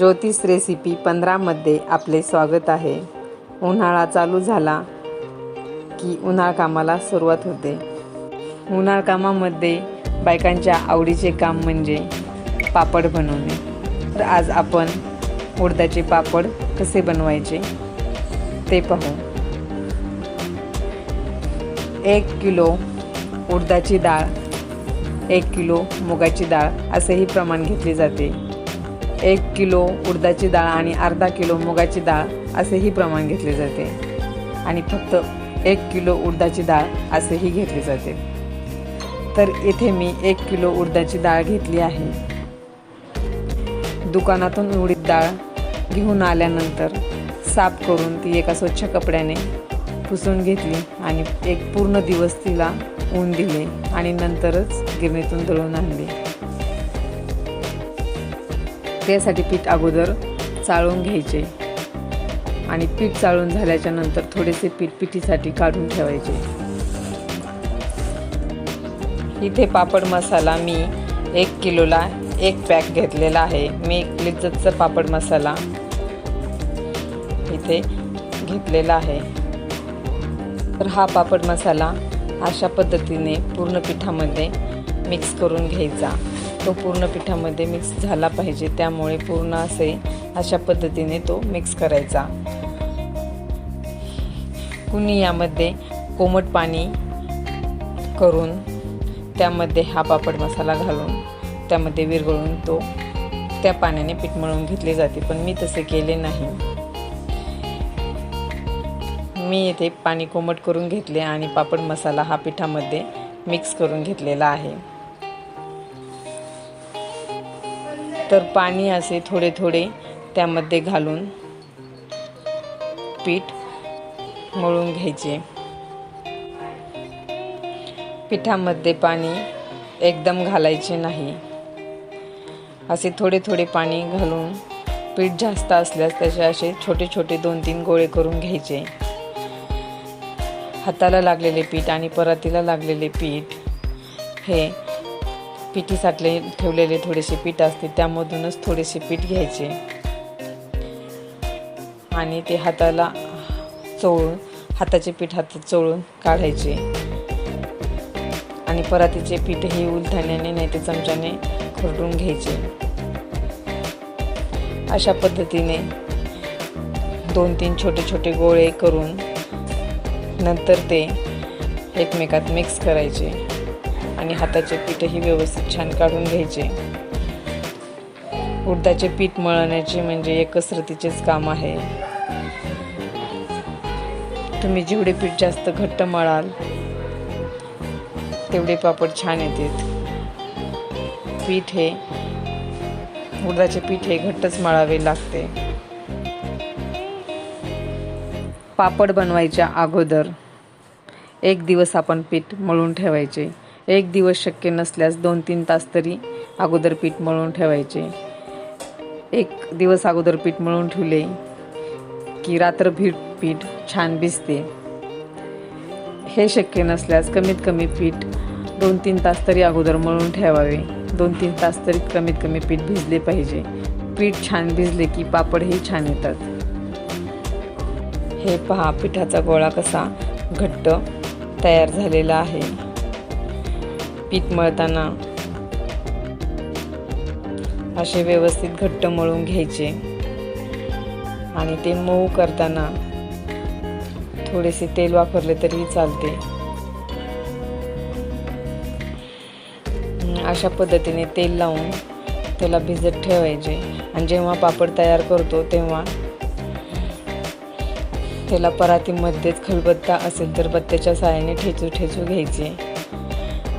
ज्योतिष रेसिपी पंधरामध्ये आपले स्वागत आहे. उन्हाळा चालू झाला की उन्हाळ कामाला सुरुवात होते. उन्हाळ कामामध्ये बायकांच्या आवडीचे काम म्हणजे पापड बनवणे. तर आज आपण उडदाचे पापड कसे बनवायचे ते पाहू. एक किलो उडदाची डाळ एक किलो मुगाची डाळ असेही प्रमाण घेतले जाते. एक किलो उडदाची डाळ आणि अर्धा किलो मुगाची डाळ असेही प्रमाण घेतले जाते. आणि फक्त एक किलो उडदाची डाळ असेही घेतली जाते. तर इथे मी एक किलो उडदाची डाळ घेतली आहे. दुकानातून उडीद डाळ घेऊन आल्यानंतर साफ करून ती एका स्वच्छ कपड्याने पुसून घेतली आणि एक पूर्ण दिवस तिला ऊन दिले आणि नंतरच गिरणीतून दळून आणली. त्यासाठी पीठ अगोदर चाळून घ्यायचे आणि पीठ चाळून झाल्याच्यानंतर थोडेसे पीठ पिठीसाठी काढून ठेवायचे. इथे पापड मसाला मी एक किलोला एक पॅक घेतलेला आहे. मी एक लिज्जतचा पापड मसाला इथे घेतलेला आहे. तर हा पापड मसाला अशा पद्धतीने पूर्ण पिठामध्ये मिक्स करून घ्यायचा. तो पूर्ण पिठामध्ये मिक्स झाला पाहिजे. त्यामुळे पूर्ण असे अशा पद्धतीने तो मिक्स करायचा. कुणी यामध्ये कोमट पाणी करून त्यामध्ये हा पापड मसाला घालून त्यामध्ये विरघळून तो त्या पाण्याने पीठ मळून घेतले जाते. पण मी तसे केले नाही. मी येथे पाणी कोमट करून घेतले आणि पापड मसाला हा पिठामध्ये मिक्स करून घेतलेला आहे. तर पाणी असे थोडे थोडे त्यामध्ये घालून पीठ मळून घ्यायचे. पिठामध्ये पाणी एकदम घालायचे नाही. असे थोडे थोडे पाणी घालून पीठ जास्त असल्यास त्याचे असे छोटे छोटे दोन तीन गोळे करून घ्यायचे. हाताला लागलेले पीठ आणि परातीला लागलेले पीठ हे पिठी साठले ठेवलेले थोडेसे पीठ असते त्यामधूनच थोडेसे पीठ घ्यायचे. आणि ते हाताला चोळून हाताचे पीठ हातात चोळून काढायचे. आणि परातीचे पीठ हे उलथाण्याने नाही ते चमच्याने खुरडून घ्यायचे. अशा पद्धतीने दोन तीन छोटे छोटे गोळे करून नंतर ते एकमेकात मिक्स करायचे. आणि हाताचे पीठही व्यवस्थित छान काढून घ्यायचे. उडदाचे पीठ मळण्याचे म्हणजे एक कसरतीचेच काम आहे. तुम्ही जेवढे पीठ जास्त घट्ट मळाल तेवढे पापड छान येतात. पीठ हे उडदाचे पीठ हे घट्टच मळावे लागते. पापड बनवायच्या अगोदर एक दिवस आपण पीठ मळून ठेवायचे. एक दिवस शक्य नसल्यास दोन तीन तास तरी अगोदर पीठ मळून ठेवायचे. एक दिवस अगोदर पीठ मळून ठेवले की रात्र पीठ पीठ छान भिजते. हे शक्य नसल्यास कमीत कमी पीठ दोन तीन तास तरी अगोदर मळून ठेवावे. दोन तीन तास तरी कमीत कमी पीठ भिजले पाहिजे. पीठ छान भिजले की पापडही छान येतात. हे पहा पिठाचा गोळा कसा घट्ट तयार झालेला आहे. पीठ मळताना असे व्यवस्थित घट्ट मळून घ्यायचे. आणि ते मऊ करताना थोडेसे तेल वापरले तरी चालते. अशा पद्धतीने तेल लावून त्याला भिजत ठेवायचे. आणि जेव्हा पापड तयार करतो तेव्हा त्याला परातीमध्येच खलबत्ता असेल तर बत्त्याच्या साहाय्याने ठेचू ठेचू घ्यायचे.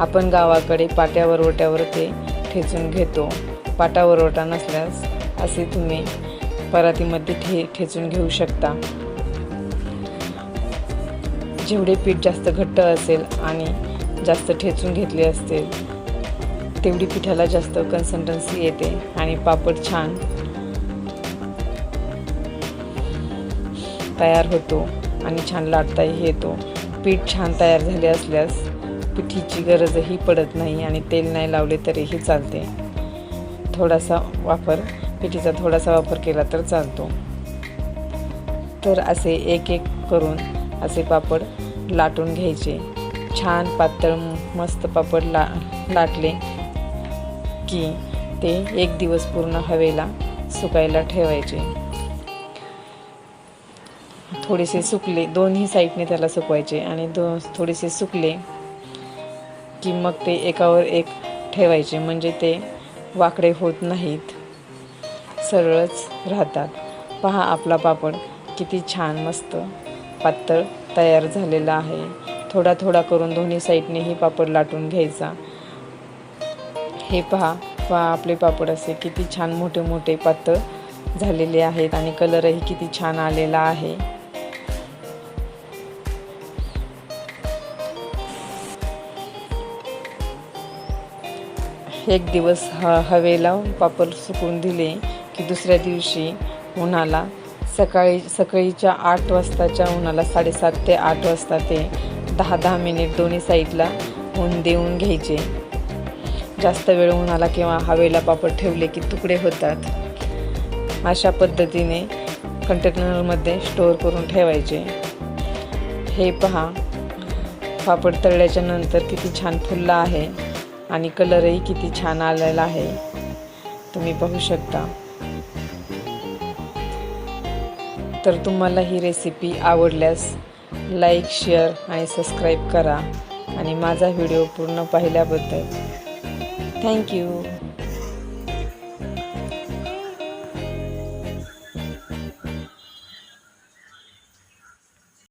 आपण गावाकडे पाट्यावर ओट्यावर ते ठेचून घेतो. पाटावर ओटा नसल्यास असे तुम्ही परातीमध्ये ठे ठेचून घेऊ शकता. जेवढे पीठ जास्त घट्ट असेल आणि जास्त ठेचून घेतले असतील तेवढी पिठाला जास्त कन्सिस्टन्सी येते आणि पापड छान तयार होतो आणि छान लाटताही येतो. पीठ छान तयार झाले असल्यास पिठीची गरजही पडत नाही आणि तेल नाही लावले तरीही चालते. थोडासा वापर पिठीचा थोडासा वापर केला तर चालतो. तर असे एक एक करून असे पापड लाटून घ्यायचे. छान पातळ मस्त पापड ला लाटले की ते एक दिवस पूर्ण हवेला सुकायला ठेवायचे. थोडेसे सुकले दोन्ही साईडने त्याला सुकवायचे आणि दो थोडेसे सुकले की मग ते एकावर एक ठेवायचे म्हणजे ते वाकडे होत नाहीत. सरळच राहतात. पहा आपला पापड किती छान मस्त पातळ तयार झालेला आहे. थोडा थोडा करून दोन्ही साईडनेही पापड लाटून घ्यायचा. हे पहा पहा आपले पापड असे किती छान मोठे मोठे पातळ झालेले आहेत आणि कलरही किती छान आलेला आहे. एक दिवस ह हवेला पापड सुकून दिले की दुसऱ्या दिवशी उन्हाला सकाळी सकाळीच्या आठ वाजताच्या उन्हाला साडेसात ते आठ वाजता ते दहा दहा मिनिट दोन्ही साईडला ऊन देऊन घ्यायचे. जास्त वेळ उन्हाला किंवा हवेला पापड ठेवले की तुकडे होतात. अशा पद्धतीने कंटेनरमध्ये स्टोअर करून ठेवायचे. हे पहा पापड तळल्याच्या नंतर किती छान फुलला आहे. आणि कलरही किती छान आलेला आहे. तुम्ही पाहू शकता. तर तुम्हाला ही रेसिपी आवडल्यास लाईक शेअर आणि सबस्क्राईब करा. आणि माझा व्हिडिओ पूर्ण पाहिल्याबद्दल. थँक्यू